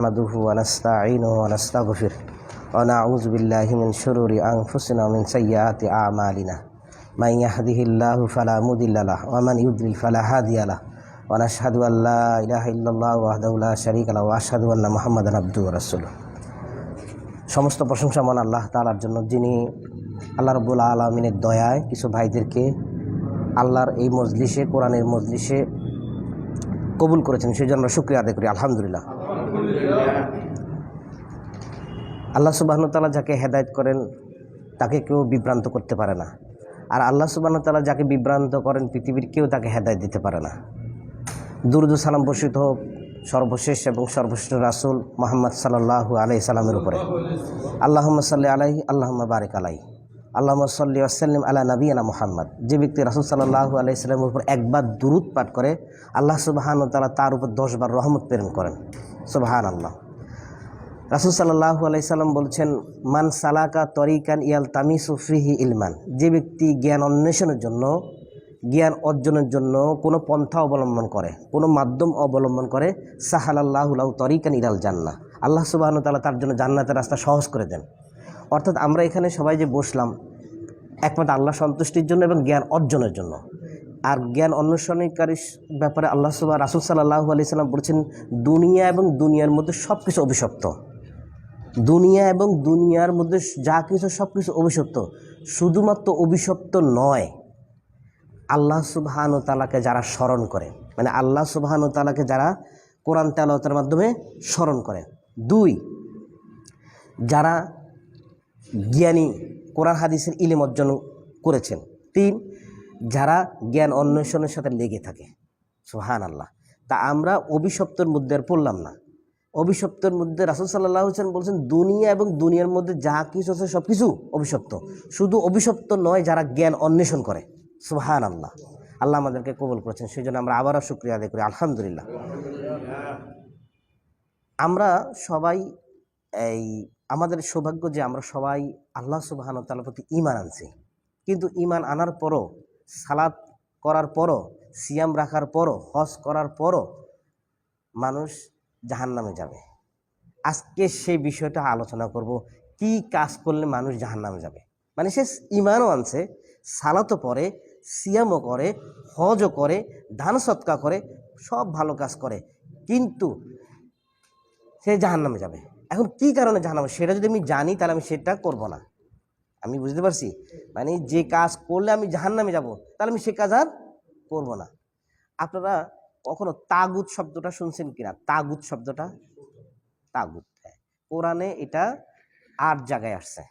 نحمده ونستعينه ونستغفر ونعوذ بالله من شرور أنفسنا ومن سيئات أعمالنا من يهده الله فلا مدل له ومن يضلل فلا هادي له ونشهد أن لا إله إلا الله وحده لا شريك له وأشهد أن محمد عبد ورسوله সমস্ত প্রশংসা মন আল্লাহ তালার জন্য যিনি আল্লাহ রবুল আলমিনের দয়ায় কিছু ভাইদেরকে আল্লাহর এই মজলিসে কোরআনের মজলিসে কবুল করেছেন সেই জন্য শুক্রিয়া আদায় করি আলহামদুলিল্লাহ আল্লাহ সুবাহতাল্লাহ যাকে হেদায়ত করেন, তাকে কেউ বিভ্রান্ত করতে পারে না। আর আল্লাহ সুবাহতাল্লাহ যাকে বিভ্রান্ত করেন, পৃথিবীর কেউ তাকে হেদায়ত দিতে পারে না। দুরুদ সালাম বসিত হোক সর্বশেষ এবং সর্বশ্রেষ্ঠ রাসুল মোহাম্মদ সাল্লাহু আলাই সাল্লামের উপরে। আল্লাহ সাল্লি আলাই আল্লাহ বারেক আলাই আল্লাহ সাল্লি আসাল্লিম আলা নবীনা মোহাম্মদ। যে ব্যক্তি রাসুল সাল্লাহু আলাই সাল্লামের উপর একবার দুরুদ পাঠ করে, আল্লাহ সুবাহান তালা তার উপর দশবার রহমত প্রেরণ করেন। সুবাহান আল্লাহ রাসুল সাল্লাহু আলাই সাল্লাম বলছেন, মান সালাকা তরিকান ইয়াল তামিসু ফিহি ইলমান। যে ব্যক্তি জ্ঞান অন্বেষণের জন্য, জ্ঞান অর্জনের জন্য কোনো পন্থা অবলম্বন করে, কোনো মাধ্যম অবলম্বন করে সাহালাল্লাহুলাহ তরিকান ইরাল জান্না আল্লাহ সুবাহন তালা তার জন্য জান্নাতের রাস্তা সহজ করে দেন। অর্থাৎ আমরা এখানে সবাই যে বসলাম, একমাত্র আল্লাহ সন্তুষ্টির জন্য এবং জ্ঞান অর্জনের জন্য। আর জ্ঞান অন্বেষণকারী ব্যাপারে আল্লাহ সুবাহ রাসুল সাল্লাহু আলি সাল্লাম বলছেন, দুনিয়া এবং দুনিয়ার মধ্যে সব কিছু অভিশপ্ত। দুনিয়া এবং দুনিয়ার মধ্যে যা কিছু সব কিছু অভিশপ্ত। শুধুমাত্র অভিশপ্ত নয়, আল্লাহ সুবহান তালাকে যারা স্মরণ করে মানে আল্লাহ সুবহান তালাকে যারা কোরআন তেলতের মাধ্যমে স্মরণ করে। দুই, যারা জ্ঞানী কোরআন হাদিসের ইলিম অর্জন করেছেন। তিন, যারা জ্ঞান অন্বেষণের সাথে লেগে থাকে। সোহান আল্লাহ তা আমরা অভিশপ্তর মধ্যে আর পড়লাম না। অভিশপ্তর মধ্যে রাসুল সাল্লাহ হোসেন বলছেন, দুনিয়া এবং দুনিয়ার মধ্যে যা কিছু আছে সব কিছু অভিশপ্ত। শুধু অভিশপ্ত নয়, যারা জ্ঞান অন্বেষণ করে। সুহান আল্লাহ আল্লাহ আমাদেরকে কবল করেছেন। সেই জন্য আমরা আবারও শুক্রিয়া আদায় করি। আলহামদুলিল্লাহ। আমরা সবাই এই আমাদের সৌভাগ্য যে আমরা সবাই আল্লাহ সুবাহান তালার প্রতি ইমান আনছি। কিন্তু ইমান আনার পরও সালাদ করার পরও, সিয়াম রাখার পরও, হজ করার পরও মানুষ জাহান নামে যাবে। আজকে সেই বিষয়টা আলোচনা করব, কি কাজ করলে মানুষ জাহান নামে যাবে? মানে সে ইমানও আনছে, সালাতও পরে সিয়ামও করে, হজও করে ধান সৎকা করে, সব ভালো কাজ করে। কিন্তু সে জাহান নামে যাবে। এখন কি কারণে নামে সেটা যদি আমি জানি, তাহলে আমি সেটা করব না। আমি বুঝতে পারছি? মানে যে কাজ করলে আমি জাহান নামে যাব, তাহলে আমি সে কাজ আর করব না। আপনারা কখনো তাগুত শব্দটা শুনছেন কিনা? তাগুত শব্দটা? তাগুত হ্যাঁ। কোরআনে এটা আট জায়গায় আসছে।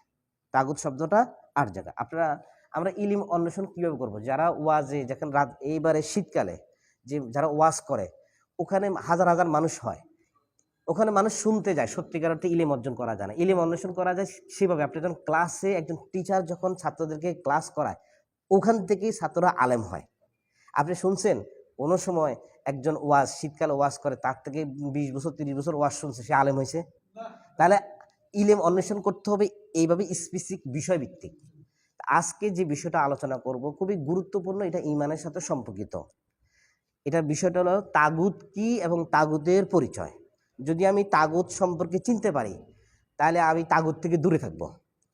তাগুত শব্দটা আট জায়গা। আপনারা, আমরা ইলিম অন্বেষণ কীভাবে করব? যারা ওয়াজে যখন রাত, এইবারে শীতকালে, যে যারা ওয়াজ করে, ওখানে হাজার হাজার মানুষ হয়। ওখানে মানুষ শুনতে যায়, সত্যিকার অর্থে ইলিম অর্জন করা যায় না। ইলিম অন্বেষণ করা যায় সেভাবে। আপনি যখন ক্লাসে একজন টিচার যখন ছাত্রদেরকে ক্লাস করায়, ওখান থেকেই ছাত্ররা আলেম হয়। আপনি শুনছেন? কোনো সময় একজন ওয়াজ, শীতকালে ওয়াজ করে, তার থেকে বিশ বছর, তিরিশ বছর ওয়াজ শুনছে, সে আলেম হয়েছে? তাহলে ইলেম অন্বেষণ করতে হবে এইভাবে স্পেসিফিক বিষয়ভিত্তিক। আজকে যে বিষয়টা আলোচনা করব, খুবই গুরুত্বপূর্ণ, এটা ইমানের সাথে সম্পর্কিত। এটার বিষয়টা হলো তাগুত কি এবং তাগুতের পরিচয়? যদি আমি তাগুত সম্পর্কে চিনতে পারি, তাহলে আমি তাগুত থেকে দূরে থাকব।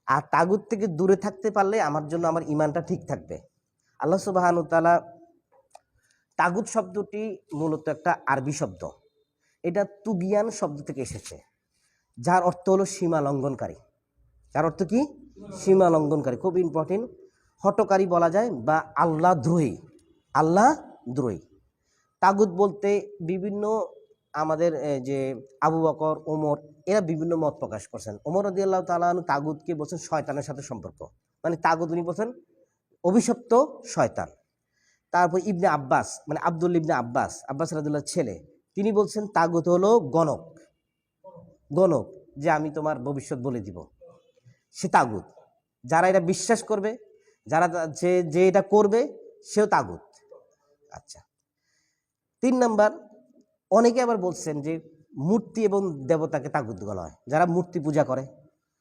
আর তাগুত থেকে দূরে থাকতে পারলে আমার জন্য আমার ইমানটা ঠিক থাকবে। আল্লাহ সুবাহানু তালা তাগুত শব্দটি মূলত একটা আরবি শব্দ। এটা তুগিয়ান শব্দ থেকে এসেছে, যার অর্থ হলো সীমা লঙ্ঘনকারী। যার অর্থ কি? সীমা লঙ্ঘনকারী। খুব ইম্পর্টেন্ট হটকারী বলা যায় বা আল্লাহ দ্রোহী। আল্লাহ দ্রোহী। তাগুত বলতে বিভিন্ন আমাদের যে আবু বকর, ওমর, এরা বিভিন্ন মত প্রকাশ করছেন। ওমর রদি আল্লাহ তালু তাগুদকে বলছেন শয়তানের সাথে সম্পর্ক। মানে তাগুত উনি বলছেন অভিশপ্ত শয়তান। তারপর ইবনে আব্বাস মানে আব্দুল ইবনে আব্বাস আব্বাস রাদুল্লাহ ছেলে, তিনি বলছেন তাগুত হলো গণক। গণক যে আমি তোমার ভবিষ্যৎ বলে দিব। সে তাগুদ যারা এটা বিশ্বাস করবে, যারা যে যে এটা করবে, সেও তাগুত। আচ্ছা। তিন নাম্বার অনেকে আবার বলছেন যে মূর্তি এবং দেবতাকে তাগুত বলা হয়। যারা মূর্তি পূজা করে,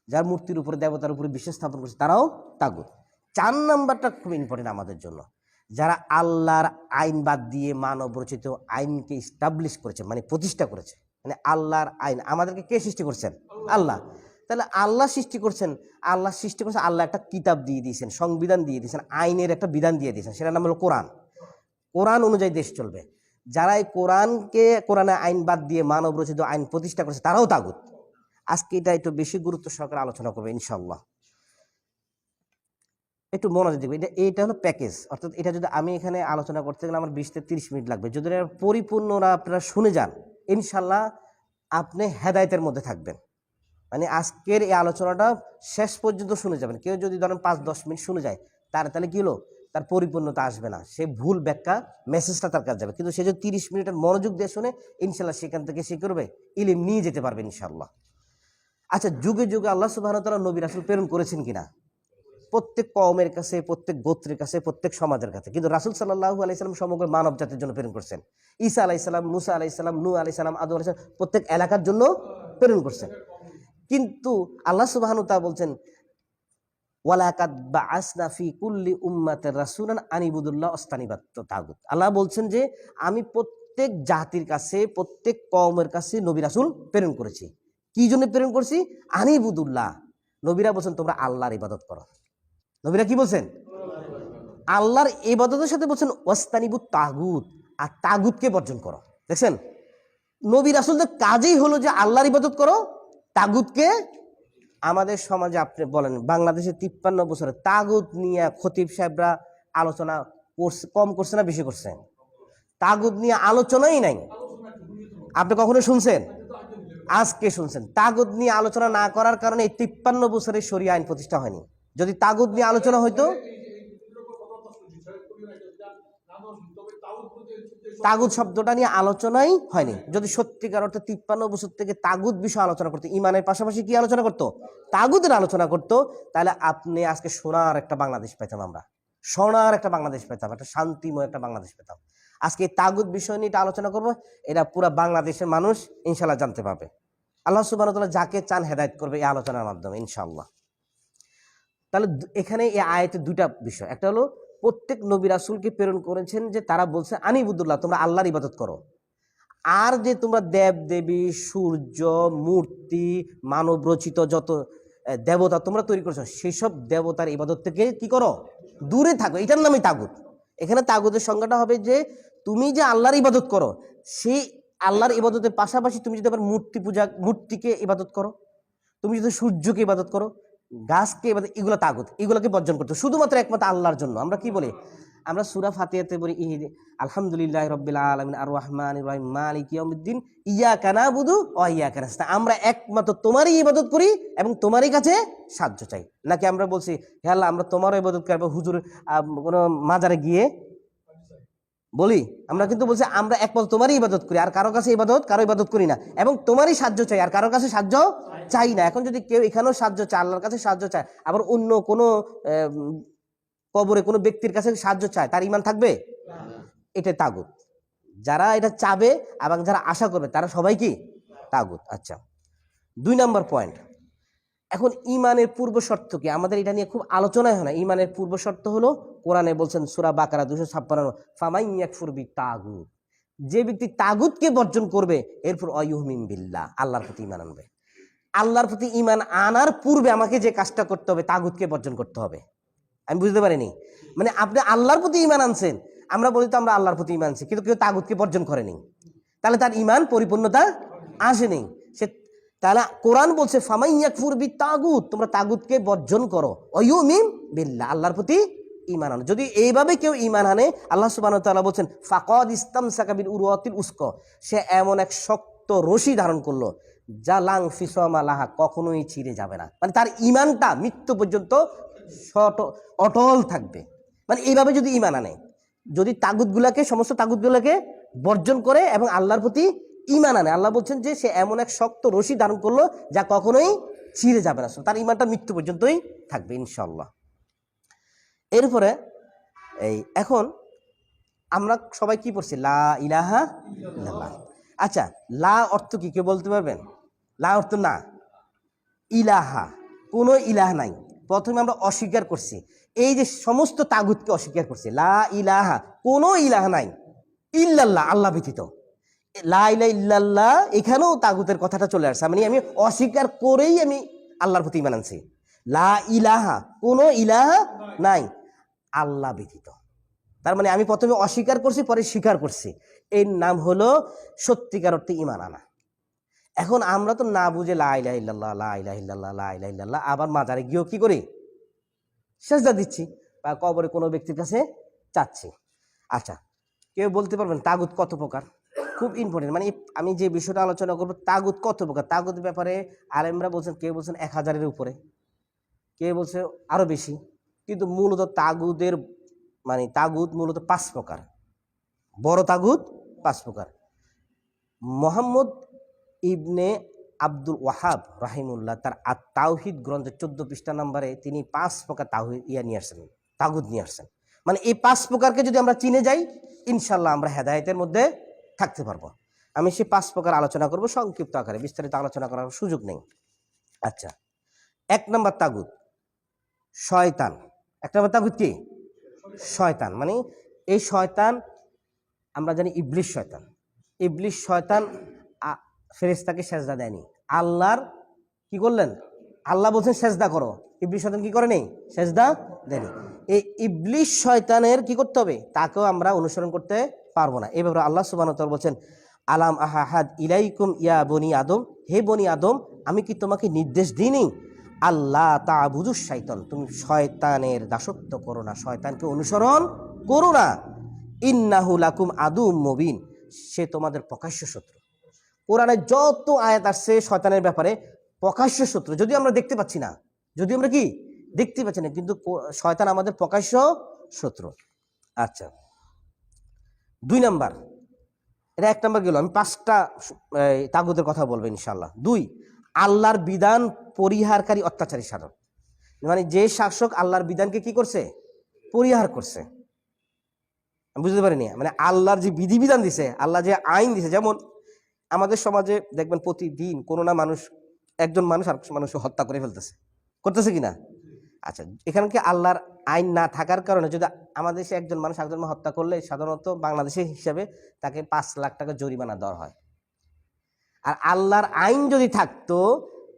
যারা মূর্তির উপরে, দেবতার উপরে বিশ্বাস স্থাপন করছে, তারাও তাগুত। চার নাম্বারটা খুব ইম্পর্টেন্ট আমাদের জন্য। যারা আল্লাহর আইন বাদ দিয়ে মানব রচিত আইনকে স্টাবলিশ করেছে মানে প্রতিষ্ঠা করেছে মানে আল্লাহর আইন, আমাদেরকে কে সৃষ্টি করছেন? আল্লাহ। তাহলে আল্লাহ সৃষ্টি করছেন, আল্লাহ সৃষ্টি করছেন আল্লাহ একটা কিতাব দিয়ে দিয়েছেন, সংবিধান দিয়ে দিয়েছেন, আইনের একটা বিধান দিয়ে দিয়েছেন, সেটার নাম হলো কোরআন। কোরআন অনুযায়ী দেশ চলবে। যারা এই কোরআনকে, কোরআনে আইন বাদ দিয়ে মানব রচিত আইন প্রতিষ্ঠা করেছে, তারাও তাগুত। আজকে এটা একটু বেশি গুরুত্ব সহকারে আলোচনা করবে ইনশাল্লাহ একটু মনোযোগ দেখবে এটা এটা হলো প্যাকেজ। অর্থাৎ এটা যদি আমি এখানে আলোচনা করতে গেলে আমার বিশ থেকে তিরিশ মিনিট লাগবে। যদি পরিপূর্ণরা আপনারা শুনে যান ইনশাল্লাহ আপনি হেদায়তের মধ্যে থাকবেন। মানে আজকের এই আলোচনাটা শেষ পর্যন্ত শুনে যাবেন। কেউ যদি ধরেন পাঁচ দশ মিনিট শুনে যায়, তার তাহলে কি হলো? তার পরিপূর্ণতা আসবে না। সে ভুল ব্যাখ্যা মেসেজটা তার কাছে যাবে। কিন্তু সে যদি তিরিশ মিনিটের মনোযোগ দিয়ে শুনে, ইনশাল্লাহ সেখান থেকে সে করবে, ইলিম নিয়ে যেতে পারবে ইনশাল্লাহ। আচ্ছা যুগে যুগে আল্লাহ সুবাহ তারা নবী রাসুল প্রেরণ করেছেন কিনা? প্রত্যেক কওমের কাছে, প্রত্যেক গোত্রের কাছে, প্রত্যেক সমাজের কাছে। কিন্তু রাসুল সাল্লাহু আলাইসালাম সমগ্র মানব জাতির জন্য প্রেরণ করছেন। ঈসা আলাইসালাম মুসা আলাইসালাম নু আলাইসালাম আদু আলাইসালাম প্রত্যেক এলাকার জন্য প্রেরণ করছেন। কিন্তু আল্লাহ সুবাহানু তা বলছেন ওয়ালাকাত বা আসনাফি কুল্লি উম্মাতের রাসুলান আনিবুদুল্লাহ অস্তানিবাত তাগুত। আল্লাহ বলছেন যে, আমি প্রত্যেক জাতির কাছে, প্রত্যেক কওমের কাছে নবী রাসুল প্রেরণ করেছি। কি জন্য প্রেরণ করছি? আনিবুদুল্লাহ নবীরা বলছেন, তোমরা আল্লাহর ইবাদত করো। নবীরা কি বলছেন? আল্লাহর ইবাদতের সাথে বলছেন, ওয়াস্তানিবু তাগুত। আর তাগুতকে বর্জন করো। দেখছেন? নবী রাসুলদের কাজেই হলো যে আল্লাহর ইবাদত করো, তাগুতকে আমাদের সমাজে আপনি বলেন, বাংলাদেশে তিপ্পান্ন বছরে তাগুত নিয়ে খতিব সাহেবরা আলোচনা করছে, কম করছে না বেশি করছে? তাগুত নিয়ে আলোচনাই নাই। আপনি কখনো শুনছেন? আজকে শুনছেন। তাগুদ নিয়ে আলোচনা না করার কারণে এই তিপ্পান্ন বছরে সরিয়া আইন প্রতিষ্ঠা হয়নি। যদি তাগুদ নিয়ে আলোচনা হইতো তাগুদ শব্দটা নিয়ে আলোচনাই হয়নি। যদি সত্যিকার অর্থে তিপ্পান্ন বছর থেকে তাগুদ বিষয় আলোচনা করতো, ইমানের পাশাপাশি কি আলোচনা করতো? তাগুদের আলোচনা করতো। তাহলে আপনি আজকে সোনার একটা বাংলাদেশ পেতাম আমরা। সোনার একটা বাংলাদেশ পেতাম, একটা শান্তিময় একটা বাংলাদেশ পেতাম। আজকে তাগুদ বিষয় নিয়ে আলোচনা করব, এটা পুরো বাংলাদেশের মানুষ ইনশাল্লাহ জানতে পারবে। আল্লাহ সুবাহ যাকে চান হেদায়ত করবে এই আলোচনার মাধ্যমে ইনশাল্লাহ তাহলে এখানে এই আয়তে দুইটা বিষয়, একটা হলো প্রত্যেক নবী রাসুলকে প্রেরণ করেছেন যে তারা বলছে আনিবুদুল্লাহ তোমরা আল্লাহর ইবাদত করো। আর যে তোমরা দেব দেবী সূর্য, মূর্তি মানব রচিত যত দেবতা তোমরা তৈরি করেছ সেই সব দেবতার ইবাদত থেকে কি করো? দূরে থাকো। এটার নামই তাগুত। এখানে তাগুতের সংজ্ঞাটা হবে যে, তুমি যে আল্লাহর ইবাদত করো, সেই আল্লাহর ইবাদতের পাশাপাশি তুমি যদি আবার মূর্তি পূজা, মূর্তিকে ইবাদত করো, তুমি যদি সূর্যকে ইবাদত করো গাছকে এগুলো তাগুত, এগুলোকে বর্জন করতো শুধুমাত্র একমাত্র আল্লাহর জন্য। আমরা কি বলি? আমরা সুরা ফাতিহাতে বলি ইহ, আলহামদুলিল্লাহ রব্বিল আলামিন আর রহমান রহিম, মালিক ইয়াউমিদ্দিন ইয়া কানা বুধু ও ইয়া কানা আমরা একমাত্র তোমারই ইবাদত করি এবং তোমারই কাছে সাহায্য চাই। নাকি আমরা বলছি, হে আল্লাহ, আমরা তোমারও ইবাদত করব হুজুর কোনো মাজারে গিয়ে বলি, আমরা কিন্তু বলছি, আমরা একমাত্র তোমারই ইবাদত করি, আর কারও কাছে ইবাদত কারও ইবাদত করি না। এবং তোমারই সাহায্য চাই, আর কারও কাছে সাহায্য চাই না। এখন যদি কেউ এখানেও সাহায্য চায়, আল্লাহর কাছে সাহায্য চায়, আবার অন্য কোনো কবরে কোনো ব্যক্তির কাছে সাহায্য চায়, তার ইমান থাকবে? এটা তাগুত। যারা এটা চাবে এবং যারা আশা করবে, তারা সবাই কি? তাগুত। আচ্ছা। দুই নম্বর পয়েন্ট এখন ইমানের পূর্ব শর্ত কি? আমাদের এটা নিয়ে খুব আলোচনায় হয় না। ইমানের পূর্ব শর্ত হলো কোরআনে বলছেন সুরা বাকারা দুশো ছাপ্পান্ন ফামাই তাগুত যে ব্যক্তি তাগুতকে বর্জন করবে, এরপর অয়ুহমিন বিল্লাহ, আল্লাহর প্রতি ইমান আনবে। আল্লাহর প্রতি ইমান আনার পূর্বে আমাকে যে কাজটা করতে হবে, তাগুতকে বর্জন করতে হবে। আমি বুঝতে পারিনি? মানে আপনি আল্লাহর প্রতি ইমান আনছেন, আমরা বলি তো আমরা আল্লাহর প্রতি ইমান আনছি, কিন্তু কেউ তাগুতকে বর্জন করেনি। তাহলে তার ইমান পরিপূর্ণতা আসেনি। তাহলে কোরআন বলছে ফামাইয়াকফুর বি তাগুত তোমরা তাগুতকে বর্জন করো। অয়ুমিম বিল্লা আল্লাহর প্রতি ইমান আনো। যদি এইভাবে কেউ ইমান আনে, আল্লাহ ওয়া বলছেন, ফাকদ ইসতাম সাকাবিল উরওয়াতিল উস্ক সে এমন এক শক্ত রশি ধারণ করল, যা লাং ফিসমা লাহা কখনোই ছিঁড়ে যাবে না। মানে তার ইমানটা মৃত্যু পর্যন্ত অটল থাকবে। মানে এইভাবে যদি ইমান আনে, যদি তাগুতগুলাকে, সমস্ত তাগুতগুলাকে বর্জন করে এবং আল্লাহর প্রতি ইমান আনে। আল্লাহ বলছেন যে সে এমন এক শক্ত রশি ধারণ করল যা কখনোই ছিঁড়ে যাবে না। তার ইমানটা মৃত্যু পর্যন্তই থাকবে ইনশাল্লাহ এরপরে এই এখন আমরা সবাই কি পড়ছি? লা ইলাহা আচ্ছা লা অর্থ কি? কেউ বলতে পারবেন? লা অর্থ না। ইলাহা, কোনো ইলাহ নাই। প্রথমে আমরা অস্বীকার করছি। এই যে সমস্ত তাগুতকে অস্বীকার করছি। লা ইলাহা, কোনো ইলাহ নাই। ইল্লাল্লাহ, আল্লাহ ব্যতীত। লা ইলাহা ইল্লাল্লাহ, এখানেও তাগুতের কথাটা চলে আসছে। মানে আমি অস্বীকার করেই আমি আল্লাহর প্রতি ইমান আনছি। লা ইলাহা, কোনো ইলাহা নাই। আল্লাহ ব্যতীত। তার মানে আমি প্রথমে অস্বীকার করছি, পরে স্বীকার করছি। এর নাম হলো সত্যিকার অর্থে ইমান আনা। এখন আমরা তো না বুঝে লা ইলাহা ইল্লাল্লাহ, লা ইলাহা ইল্লাল্লাহ, লা ইলাহা ইল্লাল্লাহ, আবার মাজারে গিয়েও কি করি? সেজদা দিচ্ছি বা কবরে কোনো ব্যক্তির কাছে চাচ্ছি আচ্ছা কেউ বলতে পারবেন তাগুত কত প্রকার? খুব ইম্পর্টেন্ট মানে আমি যে বিষয়টা আলোচনা করব, তাগুত কত প্রকার? তাগুত ব্যাপারে আলেমরা বলছেন, কেউ বলছেন এক হাজারের উপরে। কে বলছে আরও বেশি। কিন্তু মূলত তাগুদের মানে তাগুত মূলত পাঁচ প্রকার। বড় তাগুত, পাঁচ প্রকার। মোহাম্মদ ইবনে আব্দুল ওয়াহাব রাহিমুল্লাহ তার আত তাওহিদ গ্রন্থের চোদ্দ পৃষ্ঠা নাম্বারে তিনি পাঁচ প্রকার তাহিদ ইয়া নিয়ে আসছেন তাগুদ নিয়ে আসছেন। মানে এই পাঁচ প্রকারকে যদি আমরা চিনে যাই ইনশাল্লাহ আমরা হেদায়েতের মধ্যে থাকতে পারব। আমি সে পাঁচ প্রকার আলোচনা করব, সংক্ষিপ্ত আকারে, বিস্তারিত আলোচনা করার সুযোগ নেই। আচ্ছা এক নম্বর তাগুদ শয়তান। এক নম্বর তাগুদ কি? শয়তান মানে এই শয়তান, আমরা জানি ইবলিশ শয়তান। ইবলিশ শয়তান ফেরেশতাকে সেজদা দেয়নি। আল্লাহর কি করলেন? আল্লাহ বলছেন, সেজদা করো। ইবলিশ শয়তান কি করে নেই? সেজদা দেয়নি। এই ইবলিশ শয়তানের কি করতে হবে? তাকেও আমরা অনুসরণ করতে পারব না। এভাবে আল্লাহ সুবাহ বলছেন, আলাম আহাহাদ ইলাইকুম ইয়া বনি আদম? হে বনি আদম, আমি কি তোমাকে নির্দেশ দিইনি? আল্লাহ তা বুঝুস শয়তান তুমি শয়তানের দাসত্ব করো না, শয়তানকে অনুসরণ করো না। ইন্নাহু লাকুম আদু মবিন। সে তোমাদের প্রকাশ্য শত্রু। কোরআনে যত আয়াত আসছে শয়তানের ব্যাপারে প্রকাশ্য শত্রু। যদিও আমরা দেখতে পাচ্ছি না যদি আমরা কি? দেখতে পাচ্ছি না, কিন্তু শয়তান আমাদের প্রকাশ্য শত্রু। আচ্ছা। দুই নাম্বার। এটা এক নাম্বার গেল। আমি পাঁচটা তাগুদের কথা বলব ইনশাল্লাহ দুই, আল্লাহর বিধান পরিহারকারী অত্যাচারী শাসক মানে যে শাসক আল্লাহর বিধানকে কি করছে? পরিহার করছে। বুঝতে পারিনি। মানে আল্লাহর যে বিধিবিধান দিছে, আল্লাহ যে আইন দিছে, যেমন আমাদের সমাজে দেখবেন প্রতিদিন কোনো না মানুষ, একজন মানুষ আর মানুষ হত্যা করে ফেলতেছে। করতেছে কি না? আচ্ছা এখানে কি আল্লাহর আইন না থাকার কারণে যদি আমাদের দেশে একজন মানুষ একজন হত্যা করলে সাধারণত বাংলাদেশের হিসাবে তাকে পাঁচ লাখ টাকা জরিমানা দেওয়া হয়। আর আল্লাহর আইন যদি থাকতো,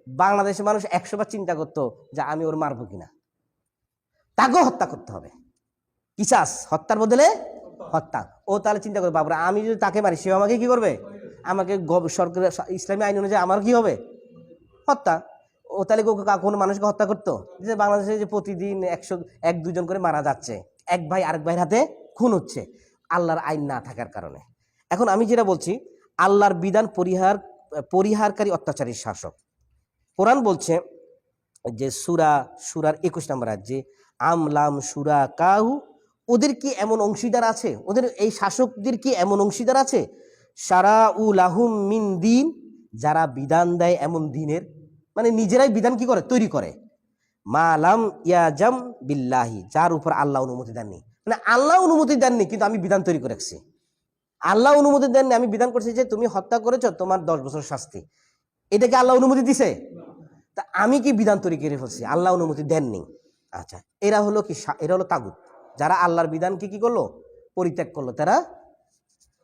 বাংলাদেশের মানুষ একশো বার চিন্তা করতো যে আমি ওর মারবো কিনা। তাকেও হত্যা করতে হবে। কিসাস হত্যার বদলে হত্যা। ও তাহলে চিন্তা করবে, বাবরা, আমি যদি তাকে মারি সে আমাকে কি করবে? আমাকে সরকারের ইসলামী আইন অনুযায়ী আমার কি হবে? হত্যা। তাহলে কোনো মানুষকে হত্যা করতো? যে বাংলাদেশে যে প্রতিদিন একশো, এক দুজন করে মারা যাচ্ছে। এক ভাই আরেক ভাইয়ের হাতে খুন হচ্ছে। আল্লাহর আইন না থাকার কারণে। এখন আমি যেটা বলছি, আল্লাহর বিধান পরিহার, পরিহারকারী অত্যাচারী শাসক। কোরআন বলছে যে সুরা, সুরার একুশ নম্বর যে আমলাম সুরা কাহু, ওদের কি এমন অংশীদার আছে? ওদের এই শাসকদের কি এমন অংশীদার আছে? সারা উলাহুম মিন দিন, যারা বিধান দেয় এমন দিনের মানে নিজেরাই বিধান কি করে? তৈরি করে। মালাম ইয়াজাম বিল্লাহি, যার উপর আল্লাহ অনুমতি দেননি। মানে আল্লাহ অনুমতি দেননি, কিন্তু আমি বিধান তৈরি করে রাখছি। আল্লাহ অনুমতি দেননি, আমি বিধান করছি যে তুমি হত্যা করেছ, তোমার দশ বছর শাস্তি। এটা কি আল্লাহ অনুমতি দিছে? তা আমি কি বিধান তৈরি করে ফেলছি? আল্লাহ অনুমতি দেননি। আচ্ছা এরা হলো কি এরা হলো তাগুত। যারা আল্লাহর বিধানকে কি করল? পরিত্যাগ করল। তারা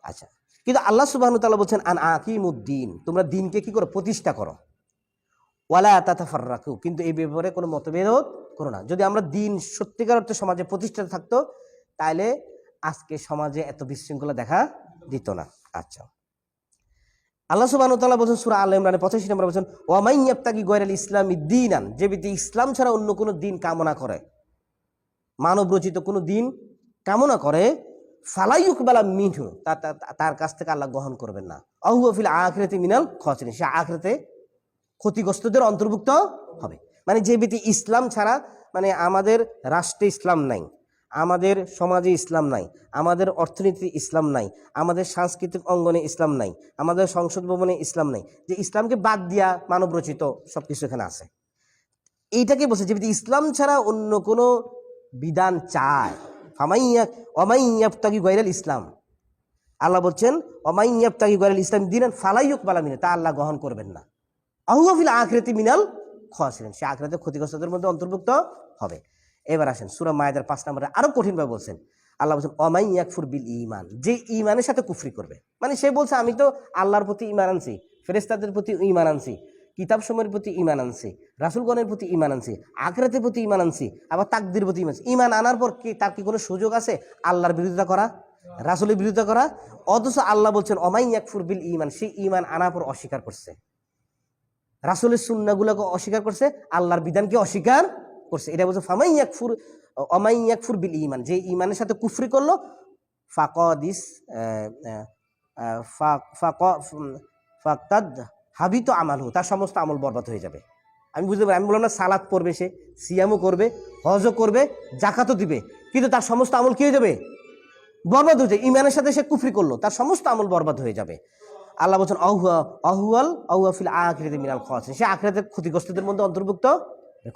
আচ্ছা কিন্তু আল্লাহ সুবাহ বলছেন, আন আকিমুদ্দিন তোমরা দিনকে কি করো? প্রতিষ্ঠা করো। ওয়ালা তাতাফার রাখু কিন্তু এই ব্যাপারে কোনো মতভেদ করো না। যদি আমরা দিন সত্যিকার অর্থে সমাজে প্রতিষ্ঠা থাকতো তাহলে আজকে সমাজে এত বিশৃঙ্খলা দেখা দিত না। আচ্ছা। আল্লাহ সুবাহ তাআলা বলছেন, সূরা আল ইমরানে 85 নম্বর বলছেন ওয়ামাই ইয়াবতাগি গয়রাল ইসলামি দীনান যে ব্যক্তি ইসলাম ছাড়া অন্য কোনো দিন কামনা করে, মানব রচিত কোনো দিন কামনা করে ফালাইয়ুক বেলা মিঠু তার কাছ থেকে আল্লাহ গ্রহণ করবেন না। অহুফিল আখরেতে মিনাল খসরিন, সে আখরেতে ক্ষতিগ্রস্তদের অন্তর্ভুক্ত হবে। মানে যে ব্যক্তি ইসলাম ছাড়া মানে আমাদের রাষ্ট্রে ইসলাম নাই, আমাদের সমাজে ইসলাম নাই, আমাদের অর্থনীতি ইসলাম নাই, আমাদের সাংস্কৃতিক অঙ্গনে ইসলাম নাই, আমাদের সংসদ ভবনে ইসলাম নাই, যে ইসলামকে বাদ দিয়া মানব রচিত সব কিছু এখানে আছে। এইটাকে বলছে যে ইসলাম ছাড়া অন্য কোনো বিধান চায়। ফামাইয়া, অমাইয়াবতাগি গৈরাল ইসলাম। আল্লাহ বলছেন, অমাইয়াবতাগি গৈরাল ইসলাম দিন ফালাইয়ুক বালামিনে তা আল্লাহ গ্রহণ করবেন না। আহুয়াফিল আখরেতি মিনাল খসরেন। সে আখরাতে ক্ষতিগ্রস্তদের মধ্যে অন্তর্ভুক্ত হবে। এবার আসেন সুরা মায়েদের পাঁচ নম্বরে আরও কঠিনভাবে বলছেন। আল্লাহ বলছেন, অমাই ইয়াকফুর বিল ইমান যে ইমানের সাথে কুফরি করবে। মানে সে বলছে, আমি তো আল্লাহর প্রতি ইমান আনছি ফেরেস্তাদের প্রতি ইমান আনছি কিতাব সময়ের প্রতি ইমান আনছি, রাসুলগণের প্রতি ইমান আনছি, আখরাতের প্রতি ইমান আনছি, আবার তাকদির প্রতি ইমান। ইমান আনার পর কি, তার কি কোনো সুযোগ আছে? আল্লাহর বিরোধিতা করা? রাসুলের বিরোধিতা করা? অথচ আল্লাহ বলছেন, অমাই ইয়াকফুর বিল ইমান সেই ইমান আনার পর অস্বীকার করছে। রাসুলের সুন্নাগুলোকে অস্বীকার করছে, আল্লাহর বিধানকে অস্বীকার করছে। এটা বলছে ফামাই ইয়াকফুর অমাই ইয়াকফুর বিল ইমান যে ইমানের সাথে কুফরি করল, ফাকদিস ফাকাদ হাবিত আমালহু, তার সমস্ত আমল বরবাদ হয়ে যাবে। আমি বুঝতে পারি, আমি বললাম না, সালাদ পড়বে সে, সিয়ামও করবে, হজও করবে জাকাতও দিবে, কিন্তু তার সমস্ত আমল কি হয়ে যাবে? বরবাদ হয়ে যায় ইমানের সাথে সে কুফরি করল, তার সমস্ত আমল বরবাদ হয়ে যাবে। আল্লাহ বলছেন, আহুয়া, আহুয়াল আহুয়াফিল আখরিতে মিনাল খাওয়াছে সে আখরাতের ক্ষতিগ্রস্তদের মধ্যে অন্তর্ভুক্ত,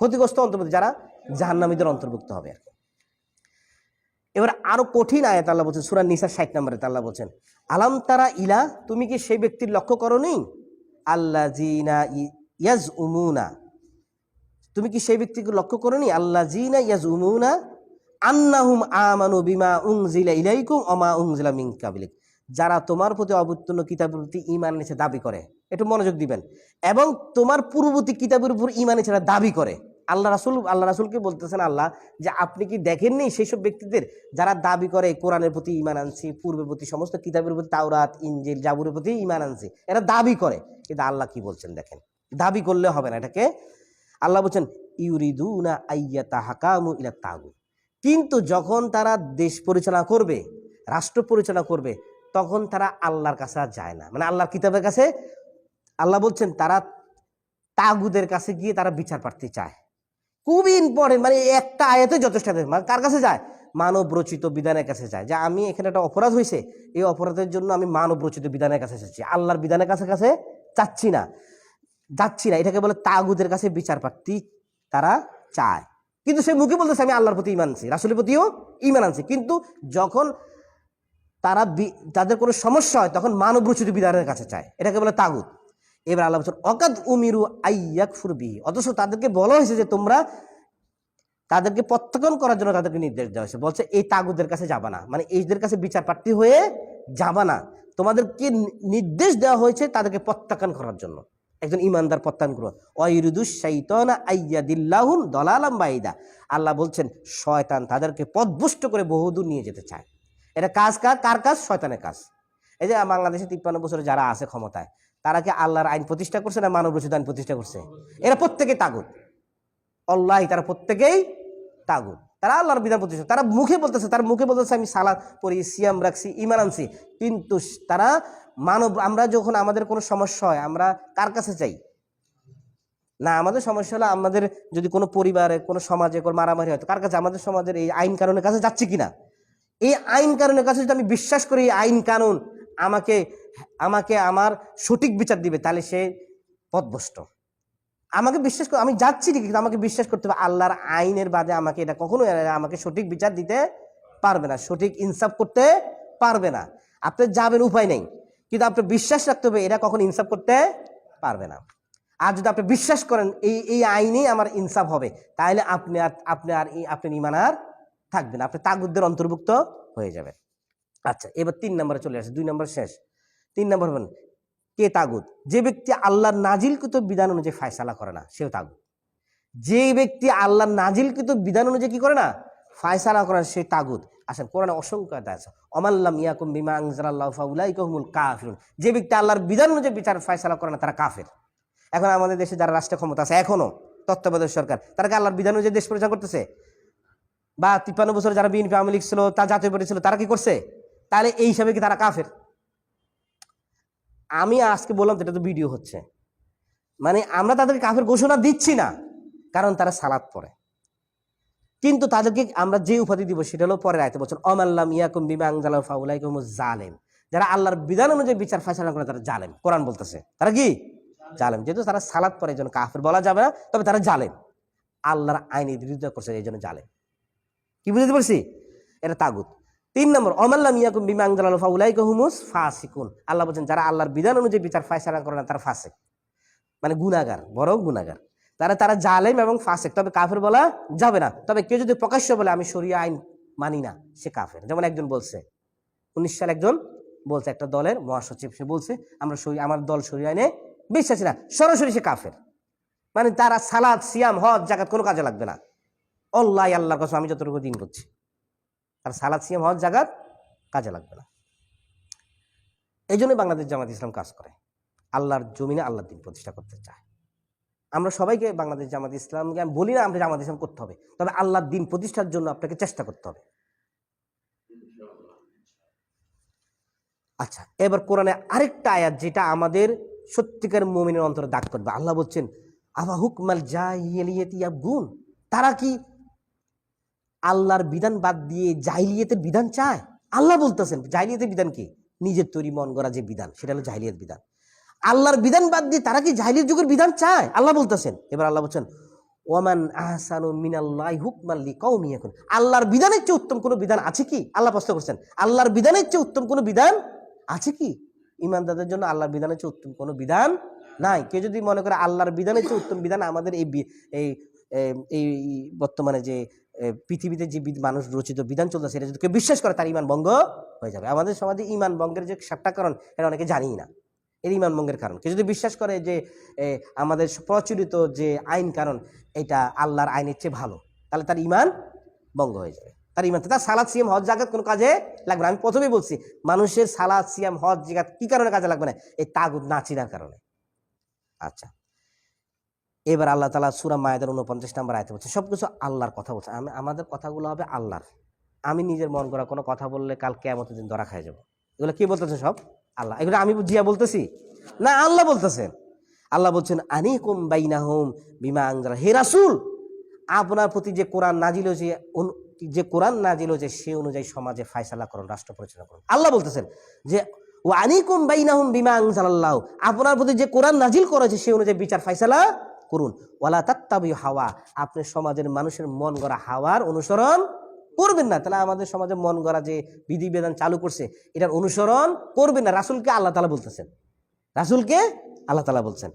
ক্ষতিগ্রস্ত অন্তর্ভুক্ত, যারা জাহান্নামীদের অন্তর্ভুক্ত হবে আর কি। এবার আরও কঠিন আয়াত আল্লাহ বলছেন, সুরা নিসা ষাট নম্বরে আল্লাহ বলছেন, আলাম তারা ইলা, তুমি কি সেই ব্যক্তির লক্ষ্য করনি? আল্লাহ জিনা ইয়াজ উমুনা তুমি কি সেই ব্যক্তিকে লক্ষ্য করনি? আল্লাহ জিনা ইয়াজ উমুনা আন্নাহুম আমানু বিমা উংজিলা ইলাইকুম অমা উংজিলা মিন কাবিলিক। যারা তোমার প্রতি অবতীর্ণ কিতাবের প্রতি ইমান এনেছে দাবি করে। একটু মনোযোগ দিবেন। এবং তোমার পূর্ববর্তী কিতাবের উপর ইমান এনেছে দাবি করে। আল্লাহ রাসুল, আল্লাহ রাসুলকে বলতেছেন আল্লাহ যে আপনি কি দেখেননি সেই সব ব্যক্তিদের? যারা দাবি করে, কোরআনের প্রতি ইমান আনছি, পূর্বের প্রতি সমস্ত কিতাবের প্রতি, তাওরাত ইঞ্জিল জাবুরের প্রতি ইমান আনছি। এরা দাবি করে। কিন্তু আল্লাহ কি বলছেন দেখেন? দাবি করলে হবে না এটাকে। আল্লাহ বলছেন ইউরিদু ইউরিদুনা আইয়া তাহাকামু ইলা তাগু কিন্তু যখন তারা দেশ পরিচালনা করবে, রাষ্ট্র পরিচালনা করবে তখন তারা আল্লাহর কাছে আর যায় না। মানে আল্লাহর কিতাবের কাছে আল্লাহ বলছেন, তারা তাগুদের কাছে গিয়ে তারা বিচার প্রার্থী চায়। খুবই ইম্পর্টেন্ট মানে একটা আয়াতে যথেষ্ট মানে কার কাছে যায়? মানব রচিত বিধানের কাছে যায়। যে আমি এখানে একটা অপরাধ হয়েছে এই অপরাধের জন্য আমি মানব রচিত বিধানের কাছে চাচ্ছি আল্লাহর বিধানের কাছে কাছে চাচ্ছি না। যাচ্ছি না, এটাকে বলে তাগুদের কাছে বিচার প্রার্থী তারা চায়। কিন্তু সে মুখে বলতেছে, আমি আল্লাহর প্রতি ইমান আনছি, রাসুলের প্রতিও ইমান আনছি। কিন্তু যখন তারা তাদের কোনো সমস্যা হয়, তখন মানব রচিত বিধানের কাছে চায়। এটাকে বলে তাগুদ এবার আল্লাহ বলছেন অকাদ উমিরু আইয়াক ফুরবি অথচ তাদেরকে বলা হয়েছে যে তোমরা তাদেরকে প্রত্যাখ্যান করার জন্য তাদেরকে নির্দেশ দেওয়া হয়েছে। বলছে, এই তাগুদের কাছে যাবা না। মানে এইদের কাছে বিচার প্রার্থী হয়ে যাবা না। তোমাদেরকে নির্দেশ দেওয়া হয়েছে তাদেরকে প্রত্যাখ্যান করার জন্য। একজন ইমানদার প্রত্যাখ্যান করো শাইতানা আইয়াদিল্লাহুন দলালাম বাইদা আল্লাহ বলছেন, শয়তান তাদেরকে পদভুষ্ট করে বহুদূর নিয়ে যেতে চায়। এটা কাজ কার কার কাজ? শয়তানের কাজ। এই যে বাংলাদেশে তিপ্পান্ন বছরে যারা আছে ক্ষমতায়, তারা কি আল্লাহর আইন প্রতিষ্ঠা করছে না মানব রচিত আইন প্রতিষ্ঠা করছে? এরা প্রত্যেকে তাগুত। অল্লাহ তারা প্রত্যেকেই তাগুত। তারা আল্লাহর বিধান প্রতিষ্ঠা তারা মুখে বলতেছে, তার মুখে বলতেছে, আমি সালাদ পড়ি, সিয়াম রাখছি ইমান আনছি। কিন্তু তারা মানব, আমরা যখন আমাদের কোনো সমস্যা হয়, আমরা কার কাছে চাই? না, আমাদের সমস্যা হলো আমাদের যদি কোনো পরিবারে, কোনো সমাজে কোনো মারামারি হয় কার কাছে? আমাদের সমাজের এই আইন কানুনের কাছে যাচ্ছে কিনা? এই আইন কানুনের কাছে যদি আমি বিশ্বাস করি, এই আইন কানুন আমাকে আমাকে আমার সঠিক বিচার দিবে, তাহলে সে পথভ্রষ্ট। আমাকে বিশ্বাস আমি যাচ্ছি ঠিকই, কিন্তু আমাকে বিশ্বাস করতে হবে আল্লাহর আইনের বাদে আমাকে এটা কখনো আমাকে সঠিক বিচার দিতে পারবে না, সঠিক ইনসাফ করতে পারবে না। আপনি যাবেন, উপায় নেই, কিন্তু আপনি বিশ্বাস রাখতে হবে এটা কখনো ইনসাফ করতে পারবে না। আর যদি আপনি বিশ্বাস করেন, এই এই আইনেই আমার ইনসাফ হবে, তাহলে আপনি আর আপনি আর আপনি ইমান আর থাকবেন আপনি তাগুদদের অন্তর্ভুক্ত হয়ে যাবেন। আচ্ছা এবার তিন নম্বরে চলে আসে। দুই নম্বর শেষ। তিন নম্বর বলেন কে তাগুদ যে ব্যক্তি আল্লাহর নাজিলকৃত বিধান অনুযায়ী ফায়সালা করে না, সেও তাগুদ যে ব্যক্তি আল্লাহর নাজিলকৃত বিধান অনুযায়ী কি করে না, ফায়সালা করে সে তাগুদ আসেন, কোরআনে অসংখ্য আছে। অমাল্লাম ইয়াকুম বিমা আনজালাল্লাহু ফাউলাইকা হুমুল কাফিরুন। যে ব্যক্তি আল্লাহর বিধান অনুযায়ী বিচার, ফায়সালা করে না, তারা কাফের। এখন আমাদের দেশে যারা রাষ্ট্র ক্ষমতা আছে, এখনও তত্ত্বাবধায়ক সরকার, তারা আল্লাহর বিধান অনুযায়ী দেশ পরিচালনা করতেছে? বা তিপ্পান্ন বছর যারা বিএনপি আওয়ামী লীগ ছিল তা জাতীয় পার্টি ছিল, তারা কি করছে? তাহলে এই হিসাবে কি তারা কাফের? আমি আজকে বললাম এটা তো ভিডিও হচ্ছে। মানে আমরা তাদেরকে কাফের ঘোষণা দিচ্ছি না, কারণ তারা সালাদ পড়ে। কিন্তু তাদেরকে আমরা যে উপাধি দিব সেটা হলো পরের আয়তে বলছেন অমাল্লাম ইয়াকুম বিমা আংজালা ফাউলাইকুম জালেম। যারা আল্লাহর বিধান অনুযায়ী বিচার ফাইসালা করে, তারা জালেম। কোরআন বলতেছে, তারা কি? জালেম। যেহেতু তারা সালাদ পরে এই জন্য কাফের বলা যাবে না, তবে তারা জালেম। আল্লাহর আইনের বিরুদ্ধে করছে, এই জন্য জালেম। কি বুঝতে পারছি? এটা তাগুত। তিন নম্বর অমাল্লাম ইয়াকুম বিমা হুমুস ফাসিকুন। আল্লাহ বলছেন, যারা আল্লাহর বিধান অনুযায়ী বিচার ফাইসালা করে না, তারা ফাসেক। মানে গুনাগার বড় গুনাগার তারা তারা জালেম এবং ফাসেক। তবে কাফের বলা যাবে না। তবে কেউ যদি প্রকাশ্য বলে, আমি শরিয়া আইন মানি না, সে কাফের। যেমন একজন বলছে, উনিশ সাল একজন বলছে, একটা দলের মহাসচিব, সে বলছে, আমরা সরি আমার দল সরিয়ে আইনে বিশ্বাসী না। সরাসরি সে কাফের। মানে তারা সালাদ, সিয়াম, হজ জাকাত কোনো কাজে লাগবে না। অল্লাহ আল্লাহর কাছে আমি যতটুকু দিন করছি। আর সালাদ, সিয়াম হওয়ার জাকাত কাজে লাগবে না। এই জন্য বাংলাদেশ জামাত ইসলাম কাজ করে। আল্লাহর জমিনে আল্লাহর দিন প্রতিষ্ঠা করতে চায়। আমরা সবাইকে বাংলাদেশ জামাত ইসলামকে, আমি বলি না আমরা জামাত ইসলাম করতে হবে, তবে আল্লাহর দিন প্রতিষ্ঠার জন্য আপনাকে চেষ্টা করতে হবে। আচ্ছা এবার কোরআনে আরেকটা আয়াত যেটা আমাদের সত্যিকার মুমিনের অন্তরে দাগ করবে। আল্লাহ বলছেন আবা হুকমাল জাহিলিয়াতি গুণ তারা কি আল্লাহর বিধান বাদ দিয়ে জাহিলিয়াতের বিধান চায়। আল্লাহ বলতেছেন, জাহিলিয়াতের বিধান কি? নিজের তৈরি মন গড়া যে বিধান, সেটা হলো জাহিলিয়াত বিধান। আল্লাহর বিধান বাদ দিয়ে তারা কি জাহিলিয়াত যুগের বিধান চায়? আল্লাহ বলতেছেন, এবার আল্লাহ বলছেন, ওয়ামান আহসানু মিনাল্লাহি হুকমান লিকাউমি ইয়াকুন। আল্লাহর বিধানের চেয়ে উত্তম কোনো বিধান আছে কি? আল্লাহ প্রশ্ন করছেন, আল্লাহর বিধানের চেয়ে উত্তম কোনো বিধান আছে কি? ইমানদারদের জন্য আল্লাহর বিধানের চেয়ে উত্তম কোনো বিধান নাই। কেউ যদি মনে করে আল্লাহর বিধানের চেয়ে উত্তম বিধান আমাদের এই এই বর্তমানে যে পৃথিবীতে যে মানুষ রচিত বিধান চলছে সেটা যদি কেউ বিশ্বাস করে, তার ইমান ভঙ্গ হয়ে যাবে। আমাদের সমাজে ইমান ভঙ্গের যে সাতটা কারণ এটা অনেকে জানিই না। এর ইমান ভঙ্গের কারণ। কেউ যদি বিশ্বাস করে যে আমাদের প্রচলিত যে আইন কারণ, এটা আল্লাহর আইনের চেয়ে ভালো, তাহলে তার ইমান ভঙ্গ হয়ে যাবে। তার ইমান, তার সালাদ সিয়াম, হজ জাগাত কোনো কাজে লাগবে না। আমি প্রথমেই বলছি, মানুষের সালাদ সিয়াম, হজ জাগাত কি কারণে কাজে লাগবে না? এই তাগুদ নাচিনার কারণে। আচ্ছা। এবার আল্লাহ তালা সুরা মায়েদের উনপঞ্চাশ নাম্বার আয়তে বলছে সব কিছু আল্লাহর কথা বলছে। আমি, আমাদের কথাগুলো হবে আল্লাহর। আমি নিজের মন করা কোনো কথা বললে কাল কেমন দিন ধরা খাই যাব। এগুলো কি বলতেছে সব? আল্লাহ। এগুলো আমি জিয়া বলতেছি? না, আল্লাহ বলতেছেন আল্লাহ বলছেন আনি কুম বাইনা হোম বিমা আংজারা হে রাসুল! আপনার প্রতি যে কোরআন নাজিল হয়েছে যে কোরআন নাজিল হয়েছে, সে অনুযায়ী সমাজে ফায়সালা করুন, রাষ্ট্র পরিচালনা করুন। আল্লাহ বলতেছেন যে ও আনিকুম বাইনাহুম বিমা আনজালাল্লাহ। আপনার প্রতি যে কোরআন নাজিল করেছে সে অনুযায়ী বিচার, ফায়সালা করুন। ওয়ালা তাত্তাবি হাওয়া। আপনি সমাজের মানুষের মন গড়া হাওয়ার অনুসরণ করবেন না। তাহলে আমাদের সমাজে মন গড়া যে বিধি বিধিবিধান চালু করছে, এটার অনুসরণ করবেন না। রাসুলকে আল্লাহ তালা বলতেছেন। রাসুলকে আল্লাহ তালা বলছেন।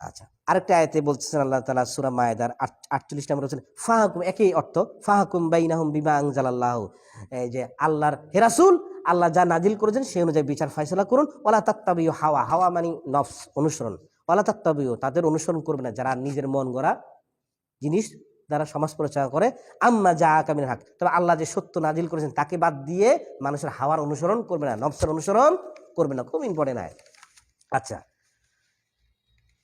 আচ্ছা আরেকটা আয়তে বলছেন আল্লাহ তালা সুরা মায়েদার আটচল্লিশ নম্বর বলছেন ফাহাকুম একই অর্থ, ফাহাকুম বাইনাহুম বিমা আংজালাল্লাহ এই যে আল্লাহর হেরাসুল আল্লাহ যা নাজিল করেছেন সেই অনুযায়ী বিচার ফাইসলা করুন। ওলা তাত্তাবিও হাওয়া হাওয়া মানে নফস, অনুসরণ। ওলা তাত্তাবিও তাদের অনুসরণ করবে না। যারা নিজের মন গড়া জিনিস যারা সমাজ পরিচালনা করে, আম্মা যা কামিন হাক। তবে আল্লাহ যে সত্য নাজিল করেছেন, তাকে বাদ দিয়ে মানুষের হাওয়ার অনুসরণ করবে না, নফসের অনুসরণ করবে না। খুব ইম্পর্টেন্ট আয় আচ্ছা।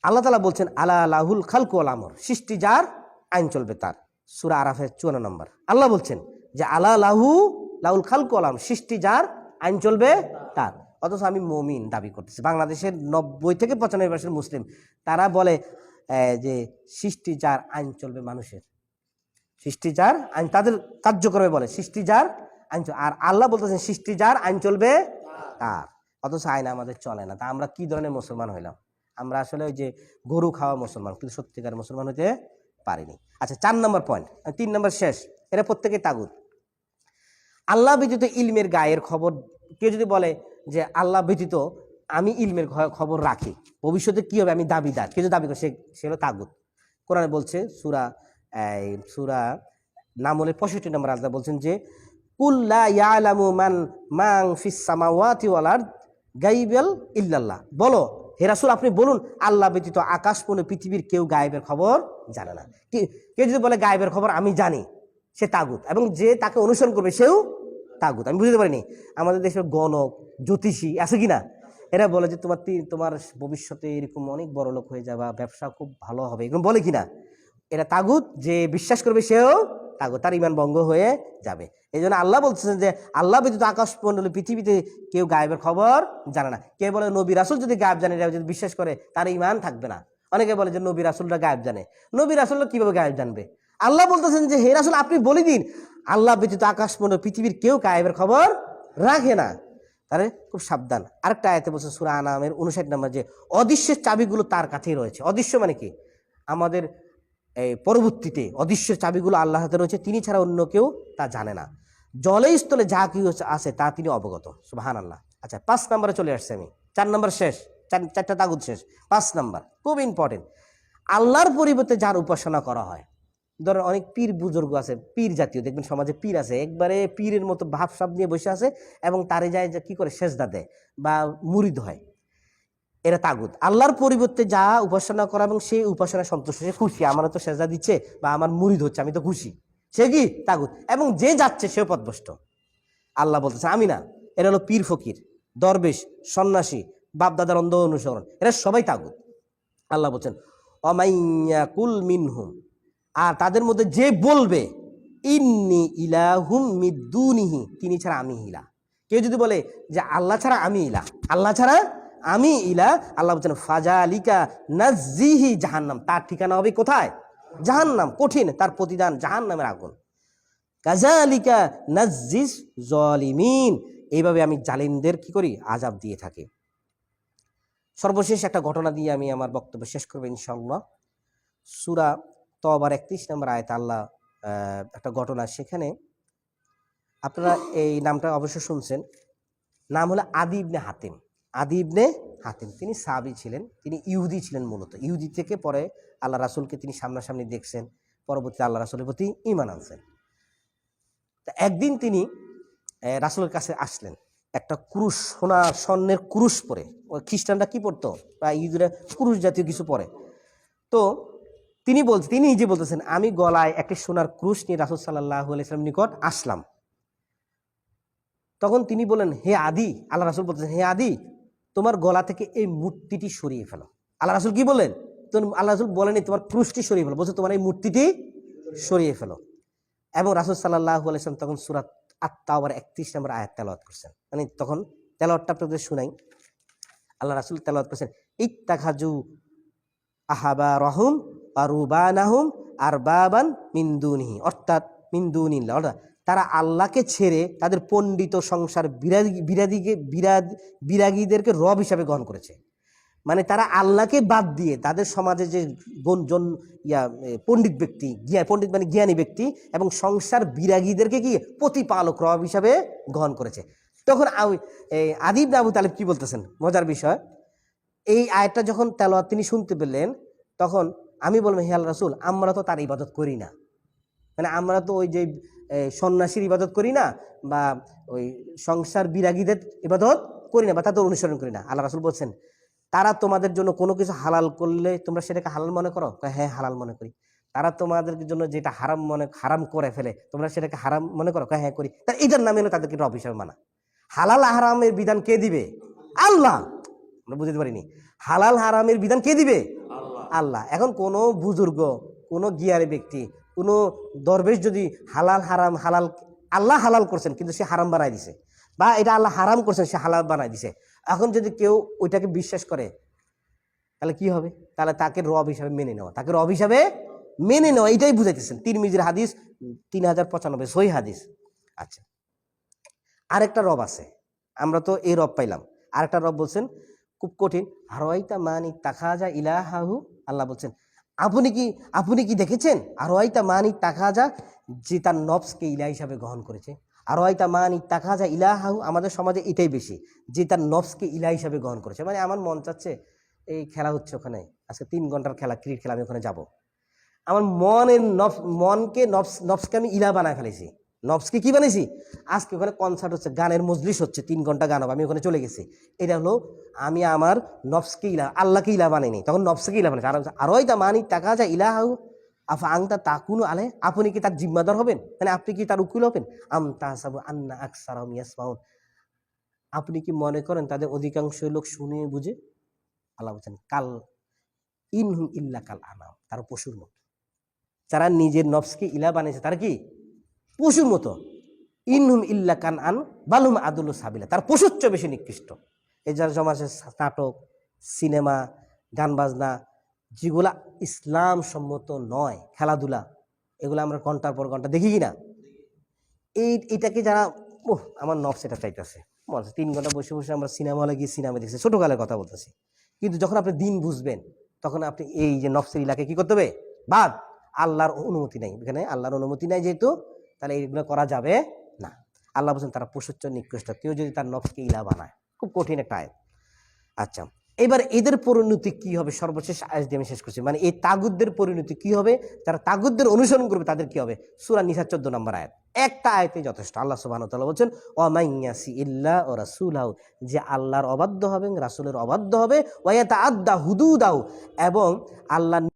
আল্লাহ তালা বলছেন, আলা লাহুল খালকু আল আমর। সৃষ্টি যার, আইন চলবে তার। সুরা আরাফের চুয়ান্ন নম্বর। আল্লাহ বলছেন যে, আলা লাহু, লাহুল খালকু আল আমর। সৃষ্টি যার, আইন চলবে তার। অথচ আমি মমিন দাবি করতেছি। বাংলাদেশের নব্বই থেকে পঁচানব্বই পার্সেন্ট মুসলিম। তারা বলে যে সৃষ্টি যার আইন চলবে মানুষের। সৃষ্টি যার আইন তাদের কার্যক্রমে বলে সৃষ্টি যার আইন আর আল্লাহ বলতেছেন সৃষ্টি যার আইন চলবে তার। অথচ আইন আমাদের চলে না। তা আমরা কি ধরনের মুসলমান হইলাম? আমরা আসলে ওই যে গরু খাওয়া মুসলমান, কিন্তু সত্যিকার মুসলমান হতে পারিনি। আচ্ছা চার নম্বর পয়েন্ট তিন নম্বর শেষ। এটা প্রত্যেকে তাগুদ আল্লাহ ব্যতীত ইলমের গায়ের খবর, কেউ যদি বলে যে আল্লাহ ব্যতীত আমি ইলমের খবর রাখি। ভবিষ্যতে কি হবে? আমি দাবিদার। যদি দাবি করে? সে সে হলো তাগুদ কোরআনে বলছে, সুরা সুরা নামলের পঁয়ষট্টি নম্বর আল্লাহ বলছেন যে কুল্লা ইয়ালামু মান মাং ফিস সামাওয়াতি ওয়াল আরদ গাইবেল ইল্লাল্লাহ। বলো, হে রাসূল, আপনি বলুন, আল্লাহ ব্যতীত আকাশ কোন পৃথিবীর কেউ গায়েবের খবর জানে না। কেউ যদি বলে গায়েবের খবর আমি জানি, সে তাগুত। এবং যে তাকে অনুসরণ করবে, সেও তাগুত। আমি বুঝতে পারিনি। আমাদের দেশের গণক, জ্যোতিষী আছে কি না এরা বলে যে তোমার তোমার ভবিষ্যতে এরকম অনেক বড় লোক হয়ে যাবা, ব্যবসা খুব ভালো হবে। এরকম বলে কি না এরা তাগুত, যে বিশ্বাস করবে সেও তাগুত। তার ইমান ভঙ্গ হয়ে যাবে। এই জন্য আল্লাহ বলতেছেন যে, আল্লাহ ব্যতীত আকাশ মন্ডলী পৃথিবীতে কেউ গায়েবের খবর জানে না। কে বলে নবী রাসুল যদি গায়েব জানে যদি বিশ্বাস করে, তার ইমান থাকবে না। অনেকে বলে যে, নবী রাসুলরা গায়েব জানে। নবী রাসুলরা কীভাবে গায়েব জানবে? আল্লাহ বলতেছেন যে, হে রাসুল, আপনি বলে দিন আল্লাহ ব্যতীত আকাশ মন্ডল পৃথিবীর কেউ গায়েবের খবর রাখে না। তাহলে খুব সাবধান। আরেকটা আয়তে বলছে সুরা আনামের উনষাট নম্বর যে অদৃশ্যের চাবিগুলো তার কাছেই রয়েছে। অদৃশ্য মানে কি? আমাদের এই পরবর্তীতে অদৃশ্যের চাবিগুলো আল্লাহ হাতে রয়েছে, তিনি ছাড়া অন্য কেউ তা জানে না। জলে স্থলে যা কি আছে, তা তিনি অবগত। সুবাহান আল্লাহ আচ্ছা পাঁচ নম্বরে চলে আসছে আমি। চার নম্বর শেষ, চার, চারটা তাগুদ শেষ। পাঁচ নম্বর, খুব ইম্পর্টেন্ট আল্লাহর পরিবর্তে যার উপাসনা করা হয় ধরেন অনেক পীর বুজুর্গ আছে, পীর জাতীয়, দেখবেন সমাজে পীর আছে, একবারে পীরের মতো ভাব সাব নিয়ে বসে আছে এবং তারে যায় যে কি করে, সেজদা দেয় বা মুরিদ হয়। এরা তাগুত। আল্লাহর পরিবর্তে যা উপাসনা করা এবং সেই উপাসনা সন্তুষ্ট, সে খুশি। আমার তো সেজদা দিচ্ছে বা আমার মুরিদ হচ্ছে, আমি তো খুশি। সে কি? তাগুত। এবং যে যাচ্ছে, সেও পথভ্রষ্ট আল্লাহ বলতেছে, আমি না, এরা হলো পীর ফকির, দরবেশ, সন্ন্যাসী, বাপদাদার অন্ধ অনুসরণ, এরা সবাই তাগুত। আল্লাহ বলছেন, অমাইয়া কুল মিনহুম। আর তাদের মধ্যে যে বলবে, ইন্নি ইলাহুম মিদ্দুনিহি তিনি ছাড়া আমি ইলা। কেউ যদি বলে যে আল্লাহ ছাড়া আমি ইলা, আল্লাহ ছাড়া আমি ইলা, আল্লাহ বলছেন ফাজা আলিকা নাজিহি জাহান্নাম তার ঠিকানা হবে কোথায়? জাহান্নাম, কঠিন, তার প্রতিদান জাহান্নামের আগুন। কাজালিকা নাজিস জলিমিন এইভাবে আমি জালিমদের কি করি? আজাব দিয়ে থাকি। সর্বশেষ একটা ঘটনা দিয়ে আমি আমার বক্তব্য শেষ করব ইনশাল্লাহ সুরা তবার একত্রিশ নম্বর আয়ত আল্লাহ একটা ঘটনা সেখানে আপনারা এই নামটা অবশ্য শুনছেন। নাম হলো আদি ইবনে হাতিম। আদি ইবনে হাতিম, তিনি সাবি ছিলেন, তিনি ইহুদি ছিলেন মূলত। ইহুদি থেকে পরে আল্লাহ রাসুলকে তিনি সামনাসামনি দেখছেন পরবর্তী আল্লাহ রাসুলের প্রতি ইমান আনছেন। তা একদিন তিনি রাসুলের কাছে আসলেন, একটা ক্রুশ, সোনা, স্বর্ণের ক্রুশ পরে। খ্রিস্টানরা কি পড়তো? বা ইহুদিরা ক্রুশ জাতীয় কিছু পরে। তো তিনি বলছেন তিনি নিজে বলতেছেন, আমি গলায় একটি সোনার ক্রুশ নিয়ে রাসুল সাল্লাহ আলাইসলাম নিকট আসলাম। তখন তিনি বলেন হে আদি আল্লাহ রাসুল বলতেছেন, হে আদি, তোমার গলা থেকে এই মূর্তিটি সরিয়ে ফেলো। আল্লাহ রাসুল কি বললেন? তো আল্লাহ রাসুল বলেনি, তোমার ক্রুশটি সরিয়ে ফেলো। বলছে, তোমার এই মূর্তিটি সরিয়ে ফেলো। এবং রাসুল সাল্লাহ আলাইসলাম তখন সুরাত আত্মা আবার একত্রিশ নম্বর আয়াত তেলাওয়াত করছেন। মানে তখন তেলাওয়াতটা আপনাদের শুনাই। আল্লাহ রাসুল তেলাওয়াত করছেন ইত্তাখাজু আহাবা রহম আরুবানাহুম আর বাবান মিন্দুনিহি অর্থাৎ মিন্দুনিল্লা অর্থাৎ তারা আল্লাহকে ছেড়ে তাদের পণ্ডিত সংসার বিরাদি বিরাদিকে বিরাদ বিরাগীদেরকে রব হিসাবে গ্রহণ করেছে। মানে তারা আল্লাহকে বাদ দিয়ে তাদের সমাজে যে গণ- ইয়া পণ্ডিত ব্যক্তি জ্ঞা পণ্ডিত মানে জ্ঞানী ব্যক্তি এবং সংসার বিরাগীদেরকে কি? প্রতিপালক রব হিসাবে গ্রহণ করেছে। তখন আদিব আবু তালেব কি বলতেছেন? মজার বিষয়। এই আয়টা যখন তেলোয়াত তিনি শুনতে পেলেন, তখন আমি বলব, হে আল্লাহ রাসুল, আমরা তো তার ইবাদত করি না। মানে আমরা তো ওই যে সন্ন্যাসীর ইবাদত করি না, বা ওই সংসার বিরাগীদের ইবাদত করি না, বা তাদের অনুসরণ করি না। আল্লাহ রাসুল বলছেন, তারা তোমাদের জন্য কোনো কিছু হালাল করলে তোমরা সেটাকে হালাল মনে করো? হ্যাঁ হালাল মনে করি। তারা তোমাদের জন্য যেটা হারাম মনে, হারাম করে ফেলে, তোমরা সেটাকে হারাম মনে করো? হ্যাঁ করি। তা এটার নামে হলো তাদেরকে রব হিসাবে মানা হালাল হারামের বিধান কে দিবে? আল্লাহ! আমরা বুঝতে পারিনি। হালাল হারামের বিধান কে দিবে? আল্লাহ। এখন কোনো বুজুর্গ, কোনো গিয়ারি ব্যক্তি, কোনো দরবেশ যদি হালাল হারাম, হালাল, আল্লাহ হালাল করছেন, কিন্তু সে হারাম বানাই দিছে, বা এটা আল্লাহ হারাম করছেন, সে হালাল বানাই দিছে, এখন যদি কেউ ওইটাকে বিশ্বাস করে, তাহলে কি হবে? তাহলে তাকে রব হিসাবে মেনে নেওয়া। তাকে রব হিসাবে মেনে নেওয়া, এটাই বুঝাইতেছেন। তিন মিজির হাদিস, তিন হাজার পঁচানব্বই সই হাদিস। আচ্ছা। আরেকটা রব আছে, আমরা তো এই রব পাইলাম। আরেকটা রব বলছেন, খুব কঠিন আরোয়াইতা মানি তাকাজা ইলাহাহু আল্লাহ বলছেন, আপনি কি আপনি কি দেখেছেন? আর আরোয়াইতা মানি তাকাজা যে তার নবসকে ইলা হিসাবে গ্রহণ করেছে। আর আরোয়াইতা মানি তাকাজা ইলাহাহু, আমাদের সমাজে এটাই বেশি, যে তার নবসকে ইলা হিসাবে গ্রহণ করেছে। মানে আমার মন চাচ্ছে এই খেলা হচ্ছে ওখানে। আজকে তিন ঘণ্টার খেলা, ক্রিকেট খেলা আমি ওখানে যাব। আমার মনের নফস মনকে নফস, নফসকে আমি ইলা বানায় ফেলেছি। নফসকে কি বানিয়েছি আজকে ওখানে কনসার্ট হচ্ছে, গানের মজলিস হচ্ছে, তিন ঘণ্টা গান হবে, আমি ওখানে চলে গেছি। এটা হলো আমি আমার নফসকে ইলা, আল্লাহকে ইলা বানাইনি। তখন নফসকে ইলা বানাইছি। আর আর ওই তা মানি, টাকা যা ইলা হাউ, আফা আংতা তাকুনু আলে, আপনি কি তার জিম্মাদার হবেন? মানে আপনি কি তার উকিল হবেন? আম তাহসাবু আন্না আকসার ইয়াসমাউন। আপনি কি মনে করেন তাদের অধিকাংশ লোক শুনে বুঝে? আল্লাহ বলছেন, কাল ইনহুম ইল্লা কাল আনাম, তারা পশুর মতো। যারা নিজের নফসকে ইলা বানিয়েছে তারা কি? পশুর মতো। ইনহুম ইল্লা কান আন বালুম আদুল সাবিলা। তার পশুর চেয়ে বেশি নিকৃষ্ট। এই যার জমাছে নাটক, সিনেমা গান বাজনা যেগুলা ইসলাম সম্মত নয়, খেলাধুলা, এগুলো আমরা ঘণ্টার পর ঘণ্টা দেখি কি না এই, এটাকে যারা ওহ আমার নফস এটা চাইতেছে। হচ্ছে তিন ঘণ্টা বসে বসে আমরা সিনেমা হলে গিয়ে সিনেমা দেখছি ছোটকালের কথা বলতেছি। কিন্তু যখন আপনি দিন বুঝবেন, তখন আপনি এই যে নফসের ইলাকে কি করতে হবে? বাদ। আল্লাহর অনুমতি নেই। এখানে আল্লাহর অনুমতি নেই যেহেতু তাহলে এইগুলো করা যাবে না। আল্লাহ বলছেন, তারা পশুচ্চ নিকৃষ্ট। কেউ যদি তার নফসকে ইলা বানায়। খুব কঠিন একটা আয় আচ্ছা এবার এদের পরিণতি কি হবে? সর্বশেষ আয়াত দিয়ে আমি শেষ করছি। মানে এই তাগুদদের পরিণতি কি হবে? যারা তাগুদদের অনুসরণ করবে, তাদের কি হবে? সুরা নিসা চোদ্দ নম্বর আয়াত। একটা আয়তে যথেষ্ট। আল্লাহ সুবাহ বলছেন অমাইয়াসি ইল্লা ও রাসুলাও যে আল্লাহর অবাধ্য হবে রাসুলের অবাধ্য হবে। ওয়াইয়াতা আদা হুদুদাও এবং আল্লাহ